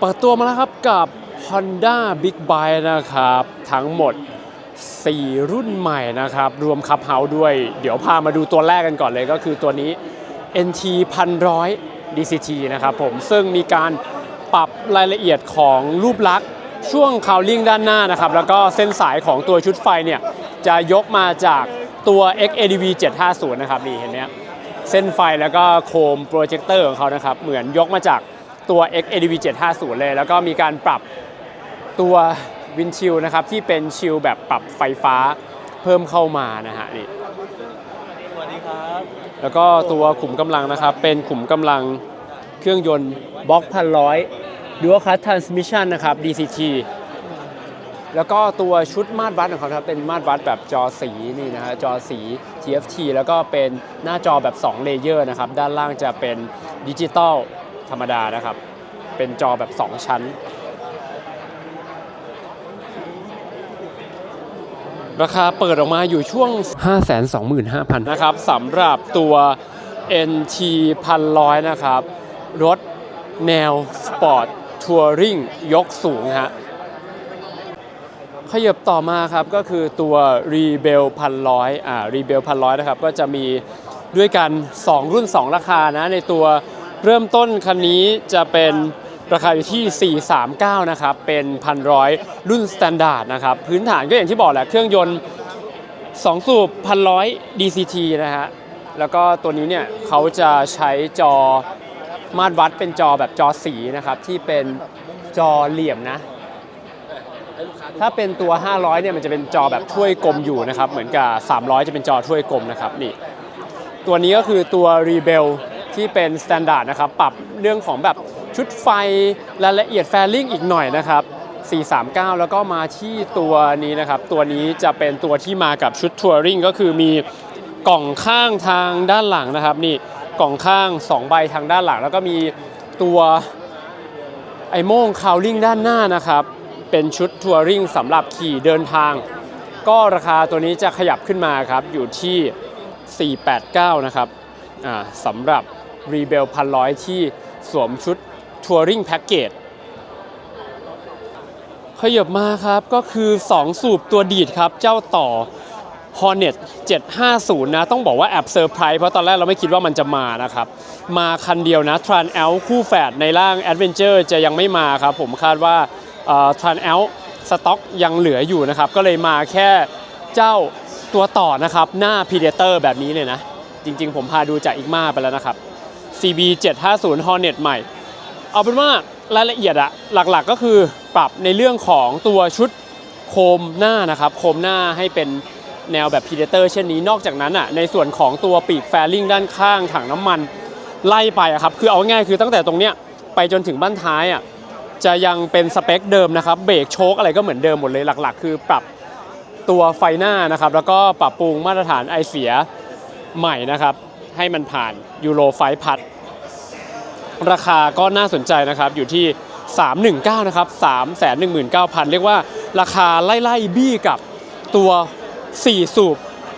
เปิดตัวมาแล้วครับกับ Honda Big Bike นะครับ ทั้งหมด 4 รุ่นใหม่นะครับ รวมคับเฮาด้วย เดี๋ยวพามาดูตัวแรกกันก่อนเลยก็คือตัวนี้ NT 1100 DCT นะครับผมซึ่งมีการปรับรายละเอียดของรูปลักษณ์ช่วงคาวลิ่งด้านหน้านะครับ แล้วก็เส้นสายของตัวชุดไฟเนี่ย จะยกมาจากตัว XADV 750 นะครับ นี่เห็นไหมเส้นไฟแล้วก็โคมโปรเจคเตอร์ของเขานะครับ เหมือนยกมาจาก ตัว XADV 750 เลย แล้วก็มีการปรับตัววินชิลนะครับ ที่เป็นชิลแบบปรับไฟฟ้าเพิ่มเข้ามานะฮะนี่สวัสดีครับ แล้วก็ตัวขุมกำลังนะครับ เป็นขุมกำลังเครื่องยนต์บล็อกพันร้อยดูว่าคัสทรานสมิชันนะครับ DCT แล้วก็ตัวชุดมาตรวัดของเขาครับเป็นมาตรวัดแบบจอสีนี่นะฮะจอสี TFT แล้วก็เป็นหน้าจอแบบ 2 เลเยอร์นะครับ ด้านล่างจะเป็นดิจิตอล ธรรมดานะครับ เป็นจอแบบ 2 ชั้น ราคาเปิดออกมาอยู่ช่วง 525,000 นะครับสำหรับตัว NT 1,100 นะครับ รถแนวสปอร์ตทัวริงยกสูงฮะขยับต่อมาครับก็คือตัว Rebel 1,100 อ่า Rebel 1,100 นะครับ ก็จะมีด้วยกัน 2 รุ่น 2 ราคานะในตัว เริ่มต้นคันนี้จะเป็นราคาอยู่ที่ 439 นะครับ เป็น1,100รุ่น s t ต n d า r d นะครับ พื้นฐานก็อย่างที่บอกแหละ เครื่องยนต์ 2 สูบ1,100 DCT นะฮะ แล้วก็ตัวนี้เนี่ยเขาจะใช้จอมาตรวัดเป็นจอแบบจอสีนะครับ ที่เป็นจอเหลี่ยมนะ ถ้าเป็นตัว 500 เนี่ยมันจะเป็นจอแบบถ้วยกลมอยู่นะครับ เหมือนกับ 300 จะเป็นจอถ้วยกลมนะครับนี่ ตัวนี้ก็คือตัว Rebel ที่เป็น Standard นะครับ ปรับเรื่องของแบบชุดไฟรายละเอียดแฟลิ่งอีกหน่อยนะครับ 439 แล้วก็มาที่ตัวนี้นะครับ ตัวนี้จะเป็นตัวที่มากับชุดทัวริงก็คือมีกล่องข้างทางด้านหลังนะครับ นี่กล่องข้าง 2 ใบทางด้านหลัง แล้วก็มีตัวไอโม่งคาวลิงด้านหน้านะครับ เป็นชุดทัวริงสำหรับขี่เดินทาง ก็ราคาตัวนี้จะขยับขึ้นมาครับ อยู่ที่ 489 นะครับสำหรับ Rebel 1,100ที่สวมชุดทัวริงแพ็กเกจขยับมาครับก็คือ 2 สูบตัวดีดครับ เจ้าต่อ Hornet 750 นะ ต้องบอกว่าแอบเซอร์ไพรส์เพราะตอนแรกเราไม่คิดว่ามันจะมานะครับ มาคันเดียวนะ t r a n L คู่แฝดในร่าง Adventure จะยังไม่มาครับ ผมคาดว่าทรานแอลสต็อกยังเหลืออยู่นะครับ ก็เลยมาแค่เจ้าตัวต่อนะครับ หน้า Predator แบบนี้เลยนะ จริงๆ ผมพาดูจากอีกมาไปแล้วนะครับ CB 750 Hornet ใหม่ เอาเป็นว่ารายละเอียดอะหลักๆก็คือปรับในเรื่องของตัวชุดโคมหน้านะครับ โคมหน้าให้เป็นแนวแบบ Predator เช่นนี้นอกจากนั้นอะในส่วนของตัวปีกแฟลิงด้านข้างถังน้ำมันไล่ไปอะครับคือเอาง่ายคือตั้งแต่ตรงเนี้ยไปจนถึงบ้านท้ายอะจะยังเป็นสเปคเดิมนะครับเบรกโชคอะไรก็เหมือนเดิมหมดเลยหลัก ๆ คือปรับตัวไฟหน้านะครับแล้วก็ปรับปรุงมาตรฐานไอเสียใหม่นะครับ ให้มันผ่านยูโรไฟพัดราคาก็น่าสนใจนะครับอยู่ที่ 319 นะครับ 319,000 เรียกว่าราคาไล่ๆบี้กับตัว 4 สูบ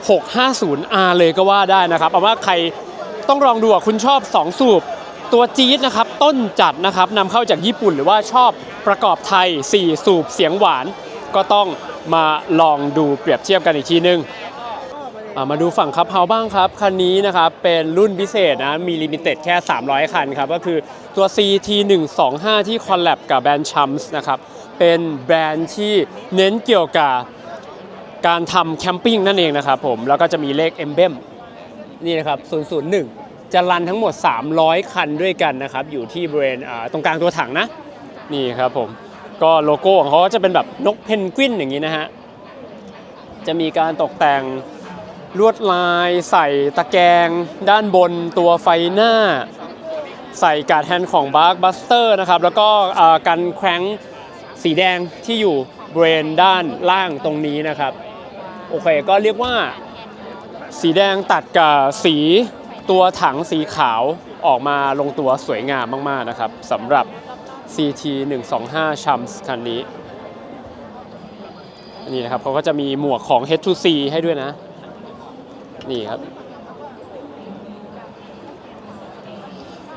650R เลยก็ว่าได้นะครับเอาว่าใครต้องลองดูอะคุณชอบ 2 สูบ ตัวจี๊ดนะครับ ต้นจัดนะครับนำเข้าจากญี่ปุ่นหรือว่าชอบประกอบไทย 4 สูบเสียงหวาน ก็ต้องมาลองดูเปรียบเทียบกันอีกทีนึงอะ มาดูฝั่งคับเฮาบ้างครับ คันนี้นะครับเป็นรุ่นพิเศษนะ มีลิมิเต็ดแค่ 300 คันครับ ก็คือตัว CT 1 2 5 ที่คอลแลบกับแบรนด์ชัมส์นะครับ เป็นแบรนด์ที่เน้นเกี่ยวกับการทำแคมปิ้งนั่นเองนะครับผม แล้วก็จะมีเลข e m b l e m นี่นะครับ001 จะรันทั้งหมด 300 คันด้วยกันนะครับ อยู่ที่บริเวณตรงกลางตัวถังนะ นี่ครับผม ก็โลโก้ของเขาก็จะเป็นแบบนกเพนกวินอย่างนี้นะฮะ จะมีการตกแต่ง ลวดลายใส่ตะแกรงด้านบนตัวไฟหน้า ใส่การ์ดแฮนด์ของบาร์ b บัสเตอร์นะครับ แล้วก็อ่ากันแคว้งสีแดงที่อยู่บริเวณด้านล่างตรงนี้นะครับ โอเคก็เรียกว่า สีแดงตัดกับสีตัวถังสีขาวออกมาลงตัวสวยงามมาก ๆ นะครับสำหรับ CT 125ชัมส์คันนี้นี่นะครับเขาก็จะมีหมวกของ H2C ให้ด้วยนะ นี่ครับ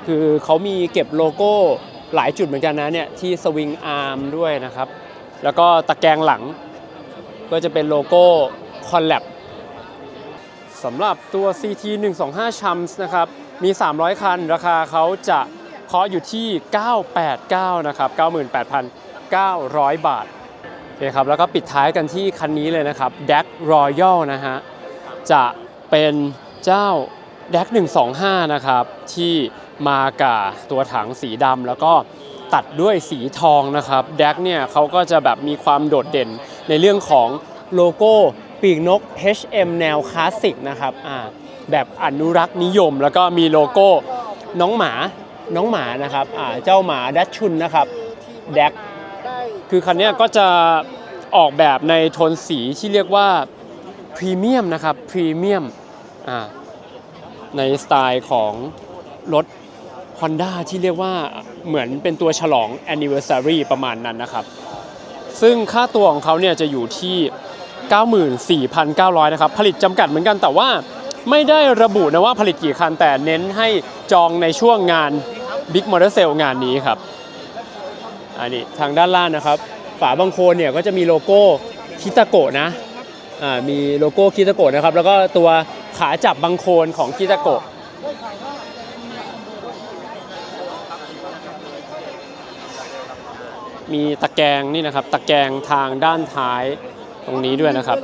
คือเขามีเก็บโลโก้หลายจุดเหมือนกันนะเนี่ยที่สวิงอาร์มด้วยนะครับ แล้วก็ตะแกรงหลัง ก็จะเป็นโลโก้คอนแลบสำหรับตัว CT 125 Chums นะครับ มี 300 คัน ราคาเขาจะเคาะอยู่ที่ 989 นะครับ 98,900 บาทโอเคครับ แล้วก็ปิดท้ายกันที่คันนี้เลยนะครับ d a c Royal นะฮะ จะ เป็นเจ้า d a c 125 นะครับ ที่มากับตัวถังสีดำแล้วก็ตัดด้วยสีทองนะครับ d a c เนี่ยเขาก็จะแบบมีความโดดเด่นในเรื่องของโลโก้ปีกนก HM แนวคลาสสิกนะครับอ่าแบบอนุรักษ์นิยม แล้วก็มีโลโก้น้องหมาน้องหมานะครับอ่าเจ้าหมาดัชชุนนะครับ d a c คือคันนี้ก็จะออกแบบในโทนสีที่เรียกว่าพรีเมียมนะครับพรีเมียม ในสไตล์ของรถ Honda ที่เรียกว่าเหมือนเป็นตัวฉลอง Anniversary ประมาณนั้นนะครับ ซึ่งค่าตัวของเขาเนี่ยจะอยู่ที่ 94,900 นะครับ ผลิตจำกัดเหมือนกันแต่ว่าไม่ได้ระบุนะว่าผลิตกี่คัน แต่เน้นให้จองในช่วงงาน Big Motor Sale งานนี้ครับ อันนี้ทางด้านล่างนะครับ ฝาบังโคลนเนี่ยก็จะมีโลโก้คิตาโกะนะ มีโลโก้คิตาโกะนะครับ แล้วก็ตัวขาจับบังโคลนของคิตาโกะมีตะแกรงนี่นะครับ ตะแกรงทางด้านท้ายตรงนี้ด้วยนะครับ